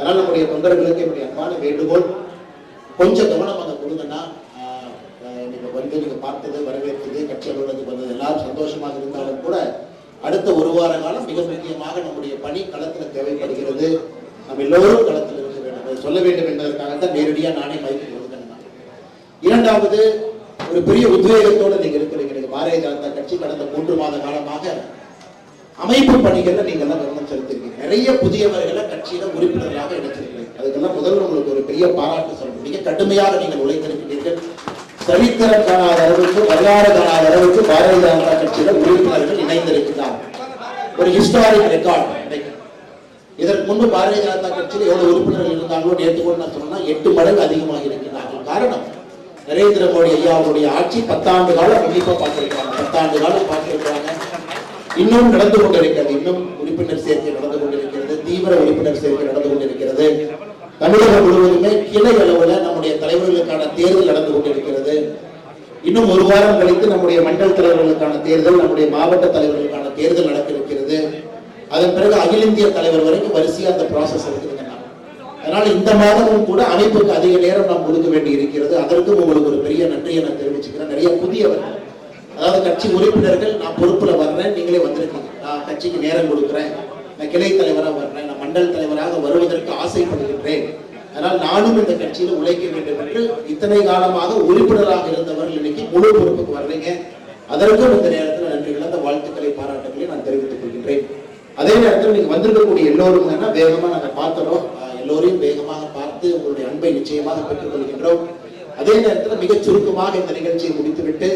அதனால் நம்முடைய தொண்டர்களுக்கு என்னுடைய அன்பான வேண்டுகோள் கொஞ்சம் கவனம் அங்கே கொடுங்கன்னா ஆஹ், வந்து நீங்கள் பார்த்தது வரவேற்றது கட்சி அலுவலகத்துக்கு வந்தது எல்லாரும் சந்தோஷமாக இருந்தாலும் கூட அடுத்த ஒரு வார காலம் மிக முக்கியமாக நம்முடைய பணி களத்தில் தேவைப்படுகிறது. நம்ம எல்லோரும் களத்தில் இருக்க வேண்டும். அதை சொல்ல வேண்டும் என்பதற்காகத்தான் நேரடியாக நானே மைக்கு கொடுக்கணும்? இரண்டாவது ஒரு பெரிய உத்வேகத்தோடு நீங்கள் இருக்கிறீங்க. பாரதிய ஜனதா கட்சி கடந்த மூன்று மாத காலமாக அமைப்பு பணிகளை நீங்க எல்லாம் கவனம் செலுத்திருக்கீங்க. நிறைய புதியவர்களை கட்சியில உறுப்பினர்களாக இணைச்சிருக்கீங்க. அதுக்கெல்லாம் முதல்ல உங்களுக்கு ஒரு பெரிய பாராட்டு சொல்ல முடியும் கடுமையாக நீங்கள் உழைத்திருக்கிறீர்கள். சரித்திரம் காணாத அளவுக்கு வரலாறு காணாத அளவுக்கு பாரதிய ஜனதா கட்சியில உறுப்பினர்கள் இணைந்திருக்கிறார். ஒரு ஹிஸ்டாரிக் ரெக்கார்ட் இதற்கு முன்பு பாரதிய ஜனதா கட்சியில் எவ்வளவு உறுப்பினர்கள் இருந்தாங்களோ நேற்று கூட நான் சொன்னா எட்டு மடங்கு அதிகமாக இருக்கிறார்கள். காரணம் நரேந்திர மோடி ஐயா அவருடைய ஆட்சி பத்தாண்டு காலம் கண்டிப்பா பார்த்திருக்காங்க பத்தாண்டு காலம் பார்த்திருக்காங்க இன்னும் நடந்து கொண்டிருக்கிறது. இன்னும் உறுப்பினர் சேர்க்கை நடந்து கொண்டிருக்கிறது. தீவிர உறுப்பினர் சேர்க்கை நடந்து கொண்டிருக்கிறது. தமிழகம் முழுவதுமே கிளை அளவுல நம்முடைய தலைவர்களுக்கான தேர்தல் நடந்து கொண்டிருக்கிறது. இன்னும் ஒரு வாரம் கழித்து நம்முடைய மண்டல் தலைவர்களுக்கான தேர்தல் நம்முடைய மாவட்ட தலைவர்களுக்கான தேர்தல் நடக்க இருக்கிறது அதன் பிறகு அகில இந்திய தலைவர் வரைக்கும் வரிசையா அந்த ப்ராசஸ் இருக்குதுங்க அதனால இந்த மாதமும் கூட அமைப்புக்கு அதிக நேரம் நாம் கொடுக்க வேண்டி இருக்கிறது அதற்கும் உங்களுக்கு ஒரு பெரிய நன்றியை நான் தெரிவிச்சுக்கிறேன். நிறைய புதியவர்கள் கட்சி உறுப்பினர்கள் நான் பொறுப்புல வர்றேன் நீங்களே வந்திருக்கீங்க. நான் கட்சிக்கு நேரம் கொடுக்குறேன். நான் கிளை தலைவராக வர்றேன். நான் மண்டல் தலைவராக வருவதற்கு ஆசைப்படுகின்றேன். அதனால் நானும் இந்த கட்சியில் உழைக்க வேண்டும் என்று இத்தனை காலமாக உறுப்பினராக இருந்தவர்கள் இன்னைக்கு முழு பொறுப்புக்கு வர்றீங்க. அதற்கும் இந்த நேரத்தில் நன்றிகள் அந்த வாழ்த்துக்களை பாராட்டுகளை நான் தெரிவித்துக் கொள்கின்றேன். அதே நேரத்தில் நீங்க வந்திருக்கக்கூடிய எல்லோரும் என்ன வேகமா நாங்கள் பார்த்துறோம் எல்லோரையும் வேகமாக பார்த்து உங்களுடைய அன்பை நிச்சயமாக பெற்றுக் கொள்கின்றோம். அதே நேரத்தில் மிகச் சுருக்கமாக இந்த நிகழ்ச்சியை முடித்துவிட்டு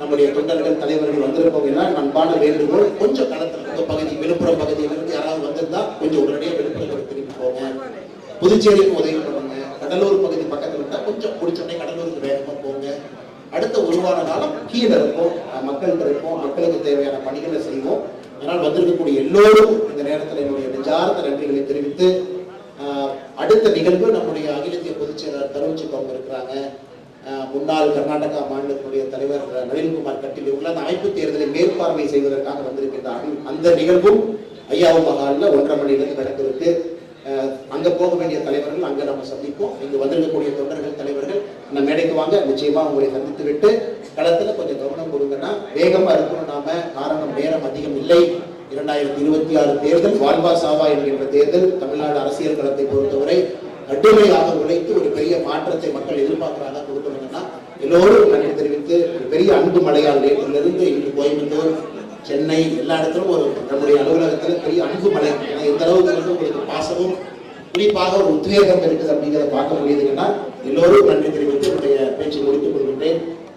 நம்முடைய தொண்டர்கள் தலைவர்கள் வந்திருப்பவங்க எல்லாம் அன்பான வேண்டுகோள் கொஞ்சம் களத்தில் இருக்க பகுதி விழுப்புரம் பகுதியிலிருந்து யாராவது வந்திருந்தா கொஞ்சம் உடனடியாக விழுப்புரம் திரும்பி போங்க. புதுச்சேரிக்கு உதவி பண்ணுங்க. கடலூர் பகுதி பக்கத்துல இருந்தால் கொஞ்சம் பிடிச்சோடனே கடலூருக்கு வேகமாக போங்க. அடுத்த ஒரு வார காலம் கீழே இருப்போம். மக்கள்கிட்ட இருப்போம். மக்களுக்கு தேவையான பணிகளை செய்வோம். அதனால் வந்திருக்கக்கூடிய எல்லோரும் இந்த நேரத்தில் என்னுடைய நிஜார்த்த நன்றிகளை தெரிவித்து ஆஹ், அடுத்த நிகழ்வு நம்முடைய அகில இந்திய பொதுச் செயலாளர் தருவச்சி இருக்கிறாங்க. முன்னாள் கர்நாடகா மாநிலத்தினுடைய தலைவர் நளின்குமார் கட்டில் இவங்க அந்த அமைப்பு தேர்தலை மேற்பார்வை செய்வதற்காக வந்திருக்கின்றார்கள் அந்த நிகழ்வும் ஐயாவு மகாலில் ஒன்றரை மணி நடக்க நடக்கிறது. அங்க போக வேண்டிய தலைவர்கள் அங்க நம்ம சந்திப்போம். இங்க வந்திருக்கக்கூடிய தொண்டர்கள் தலைவர்கள் நம்ம மேடைக்கு வாங்க. நிச்சயமா உங்களை சந்தித்து விட்டு களத்துல கொஞ்சம் கவனம் கொடுங்கன்னா வேகமா இருக்கணும். நாம காரணம் நேரம் அதிகம் இல்லை. இரண்டாயிரத்தி இருபத்தி ஆறு தேர்தல் வால்வா சாவா என்கின்ற தேர்தல் தமிழ்நாடு அரசியல் களத்தை பொறுத்தவரை கடுமையாக உழைத்து ஒரு பெரிய மாற்றத்தை மக்கள் எதிர்பார்க்கிறாங்க. கொடுக்கணும் எல்லோரும் நன்றி தெரிவித்து ஒரு பெரிய அன்பு மலையால் நேற்றிலிருந்து இன்று கோயம்புத்தூர் சென்னை எல்லா இடத்திலும் ஒரு நம்முடைய அலுவலகத்தில் பெரிய அன்பு மலை ஏன்னா எந்த அளவுக்கு வந்து உங்களுக்கு பாசமும் குறிப்பாக ஒரு உத்வேகம் இருக்குது அப்படிங்கிறத பார்க்க முடியுதுங்கன்னா எல்லோரும் நன்றி தெரிவித்து என்னுடைய